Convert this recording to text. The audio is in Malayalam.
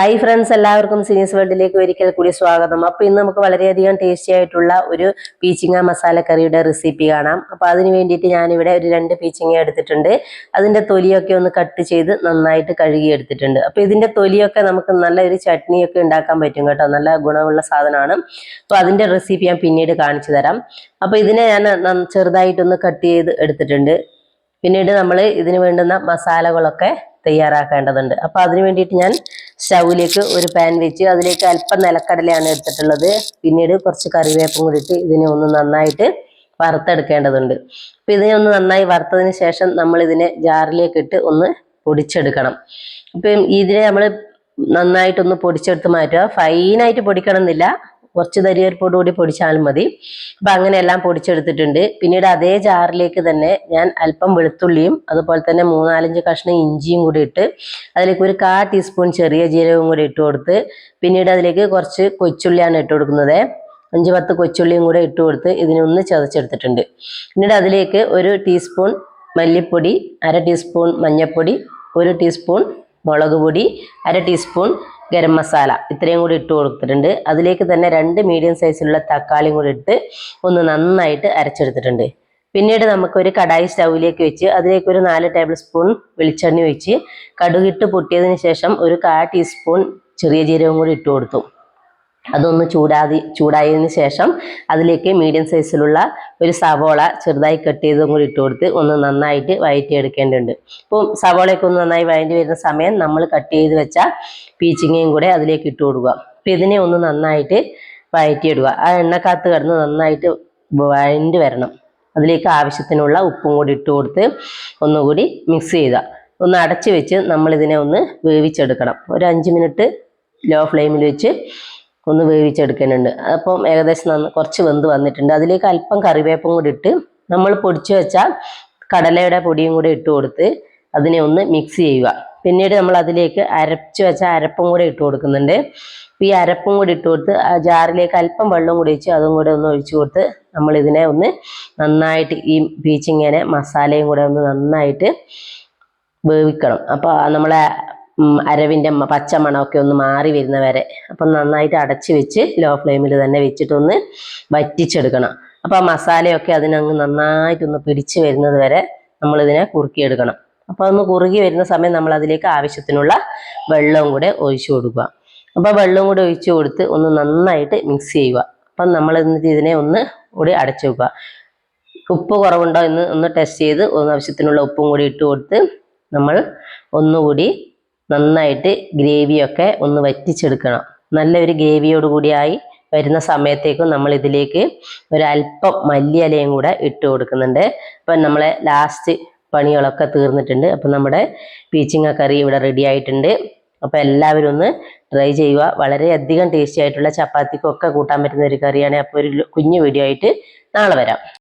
ഹായ് ഫ്രണ്ട്സ് എല്ലാവർക്കും സീനിയസ് വേൾഡിലേക്ക് ഒരിക്കൽ കൂടി സ്വാഗതം. അപ്പോൾ ഇന്ന് നമുക്ക് വളരെയധികം ടേസ്റ്റി ആയിട്ടുള്ള ഒരു പീച്ചിങ്ങ മസാല കറിയുടെ റെസിപ്പി കാണാം. അപ്പോൾ അതിന് വേണ്ടിയിട്ട് ഞാനിവിടെ ഒരു രണ്ട് പീച്ചിങ്ങ എടുത്തിട്ടുണ്ട്. അതിന്റെ തൊലിയൊക്കെ ഒന്ന് കട്ട് ചെയ്ത് നന്നായിട്ട് കഴുകി എടുത്തിട്ടുണ്ട് അപ്പോൾ ഇതിന്റെ തൊലിയൊക്കെ നമുക്ക് നല്ല ഒരു ചട്നിയൊക്കെ ഉണ്ടാക്കാൻ പറ്റും കേട്ടോ. നല്ല ഗുണമുള്ള സാധനമാണ്. അപ്പോൾ അതിന്റെ റെസിപ്പി ഞാൻ പിന്നീട് കാണിച്ചു തരാം. അപ്പോൾ ഇതിനെ ഞാൻ ചെറുതായിട്ടൊന്ന് കട്ട് ചെയ്ത് എടുത്തിട്ടുണ്ട്. പിന്നീട് നമ്മൾ ഇതിന് വേണ്ടുന്ന മസാലകളൊക്കെ തയ്യാറാക്കേണ്ടതുണ്ട്. അപ്പൊ അതിന് വേണ്ടിയിട്ട് ഞാൻ സ്റ്റൗവിലേക്ക് ഒരു പാൻ വെച്ച് അതിലേക്ക് അല്പം നിലക്കടലയാണ് എടുത്തിട്ടുള്ളത്. പിന്നീട് കുറച്ച് കറിവേപ്പും കൂടിയിട്ട് ഇതിനെ ഒന്ന് നന്നായിട്ട് വറുത്തെടുക്കേണ്ടതുണ്ട്. അപ്പൊ ഇതിനെ ഒന്ന് നന്നായി വറുത്തതിന് ശേഷം നമ്മൾ ഇതിനെ ജാറിലേക്ക് ഇട്ട് ഒന്ന് പൊടിച്ചെടുക്കണം. അപ്പം ഇതിനെ നമ്മൾ നന്നായിട്ടൊന്ന് പൊടിച്ചെടുത്ത് മാറ്റുക. ഫൈനായിട്ട് പൊടിക്കണം എന്നില്ല കുറച്ച് തരിയരിപ്പോട് കൂടി പൊടിച്ചാലും മതി. അപ്പൊ അങ്ങനെയെല്ലാം പൊടിച്ചെടുത്തിട്ടുണ്ട്. പിന്നീട് അതേ ജാറിലേക്ക് തന്നെ ഞാൻ അല്പം വെളുത്തുള്ളിയും അതുപോലെ തന്നെ മൂന്നാലഞ്ച് കഷ്ണം ഇഞ്ചിയും കൂടി ഇട്ട് അതിലേക്ക് ഒരു കാ ടീസ്പൂൺ ചെറിയ ജീരകവും കൂടി ഇട്ട് കൊടുത്ത് പിന്നീട് അതിലേക്ക് കുറച്ച് കൊച്ചുള്ളിയാണ് ഇട്ട് കൊടുക്കുന്നത്. അഞ്ച് പത്ത് കൊച്ചുള്ളിയും കൂടെ ഇട്ട് കൊടുത്ത് ഇതിനൊന്ന് ചതച്ചെടുത്തിട്ടുണ്ട്. പിന്നീട് അതിലേക്ക് ഒരു ടീസ്പൂൺ മല്ലിപ്പൊടി അര ടീസ്പൂൺ മഞ്ഞൾപ്പൊടി ഒരു ടീസ്പൂൺ മുളക് പൊടി അര ടീസ്പൂൺ ഗരം മസാല ഇത്രയും കൂടി ഇട്ട് കൊടുത്തിട്ടുണ്ട്. അതിലേക്ക് തന്നെ രണ്ട് മീഡിയം സൈസിലുള്ള തക്കാളിയും കൂടി ഇട്ട് ഒന്ന് നന്നായിട്ട് അരച്ചെടുത്തിട്ടുണ്ട്. പിന്നീട് നമുക്കൊരു കടായി സ്റ്റൗവിലേക്ക് വെച്ച് അതിലേക്ക് ഒരു നാല് ടേബിൾ സ്പൂൺ വെളിച്ചെണ്ണ ഒഴിച്ച് കടുകിട്ട് പൊട്ടിയതിന് ശേഷം ഒരു കാ ടീസ്പൂൺ ചെറിയ ജീരകം കൂടി ഇട്ട് കൊടുത്തു. അതൊന്ന് ചൂടാതി ചൂടായതിനു ശേഷം അതിലേക്ക് മീഡിയം സൈസിലുള്ള ഒരു സവോള ചെറുതായി കട്ട് ചെയ്തതും കൂടി ഇട്ട് കൊടുത്ത് ഒന്ന് നന്നായിട്ട് വഴറ്റിയെടുക്കേണ്ടതുണ്ട് ഇപ്പം സവോളയൊക്കെ ഒന്ന് നന്നായി വഴറ്റി വരുന്ന സമയം നമ്മൾ കട്ട് ചെയ്ത് വെച്ച പീച്ചിങ്ങയും കൂടെ അതിലേക്ക് ഇട്ട് കൊടുക്കുക. അപ്പം ഇതിനെ ഒന്ന് നന്നായിട്ട് വഴറ്റിയിടുക ആ എണ്ണക്കകത്ത് കിടന്ന് നന്നായിട്ട് വഴണ്ടി വരണം. അതിലേക്ക് ആവശ്യത്തിനുള്ള ഉപ്പും കൂടി ഇട്ട് കൊടുത്ത് ഒന്നുകൂടി മിക്സ് ചെയ്യുക. ഒന്ന് അടച്ച് വെച്ച് നമ്മളിതിനെ ഒന്ന് വേവിച്ചെടുക്കണം. ഒരു അഞ്ച് മിനിറ്റ് ലോ ഫ്ലെയിമിൽ വെച്ച് ഒന്ന് വേവിച്ചെടുക്കാനുണ്ട്. അപ്പം ഏകദേശം നന്ന കുറച്ച് വെന്ത് വന്നിട്ടുണ്ട്. അതിലേക്ക് അല്പം കറിവേപ്പും കൂടി ഇട്ട് നമ്മൾ പൊടിച്ചു വെച്ച കടലയുടെ പൊടിയും കൂടി ഇട്ട് കൊടുത്ത് അതിനെ ഒന്ന് മിക്സ് ചെയ്യുക. പിന്നീട് നമ്മൾ അതിലേക്ക് അരച്ച് വെച്ച അരപ്പും കൂടെ ഇട്ട് കൊടുക്കുന്നുണ്ട്. ഈ അരപ്പും കൂടി ഇട്ട് കൊടുത്ത് ആ ജാറിലേക്ക് അല്പം വെള്ളം കൂടി ഒഴിച്ച് അതും കൂടെ ഒന്ന് ഒഴിച്ചു കൊടുത്ത് നമ്മൾ ഇതിനെ ഒന്ന് നന്നായിട്ട് ഈ ബീച്ചിങ്ങനെ മസാലയും കൂടെ ഒന്ന് നന്നായിട്ട് വേവിക്കണം. അപ്പോൾ നമ്മളെ അരവിന്റെ പച്ചമണമൊക്കെ പച്ച മണമൊക്കെ ഒന്ന് മാറി വരുന്ന വരെ അപ്പം നന്നായിട്ട് അടച്ച് വെച്ച് ലോ ഫ്ലെയിമിൽ തന്നെ വെച്ചിട്ടൊന്ന് വറ്റിച്ചെടുക്കണം. അപ്പോൾ ആ മസാലയൊക്കെ അതിനങ്ങ് നന്നായിട്ടൊന്ന് പിടിച്ച് വരുന്നത് വരെ നമ്മളിതിനെ കുറുക്കിയെടുക്കണം. അപ്പോൾ ഒന്ന് കുറുകി വരുന്ന സമയം നമ്മൾ അതിലേക്ക് ആവശ്യത്തിനുള്ള വെള്ളവും കൂടെ ഒഴിച്ചു കൊടുക്കുക. അപ്പോൾ വെള്ളവും കൂടെ ഒഴിച്ചു കൊടുത്ത് ഒന്ന് നന്നായിട്ട് മിക്സ് ചെയ്യുക. അപ്പം നമ്മൾ എന്നിട്ട് ഇതിനെ ഒന്ന് കൂടി അടച്ചു വെക്കുക. ഉപ്പ് കുറവുണ്ടോ എന്ന് ഒന്ന് ടെസ്റ്റ് ചെയ്ത് ആവശ്യത്തിനുള്ള ഉപ്പും കൂടി ഇട്ട് കൊടുത്ത് നമ്മൾ ഒന്നുകൂടി നന്നായിട്ട് ഗ്രേവിയൊക്കെ ഒന്ന് വറ്റിച്ചെടുക്കണം. നല്ലൊരു ഗ്രേവിയോട് കൂടിയായി വരുന്ന സമയത്തേക്കും നമ്മൾ ഇതിലേക്ക് ഒരല്പം മല്ലിയിലയും കൂടെ ഇട്ട് കൊടുക്കുന്നുണ്ട്. അപ്പം നമ്മളെ ലാസ്റ്റ് പണികളൊക്കെ തീർന്നിട്ടുണ്ട്. അപ്പം നമ്മുടെ പീച്ചിങ്ങ കറി ഇവിടെ റെഡി ആയിട്ടുണ്ട്. അപ്പോൾ എല്ലാവരും ഒന്ന് ട്രൈ ചെയ്യുക. വളരെയധികം ടേസ്റ്റി ആയിട്ടുള്ള ചപ്പാത്തിക്കൊക്കെ കൂട്ടാൻ പറ്റുന്ന ഒരു കറിയാണ്. അപ്പോൾ ഒരു കുഞ്ഞു വീഡിയോ ആയിട്ട് നാളെ വരാം.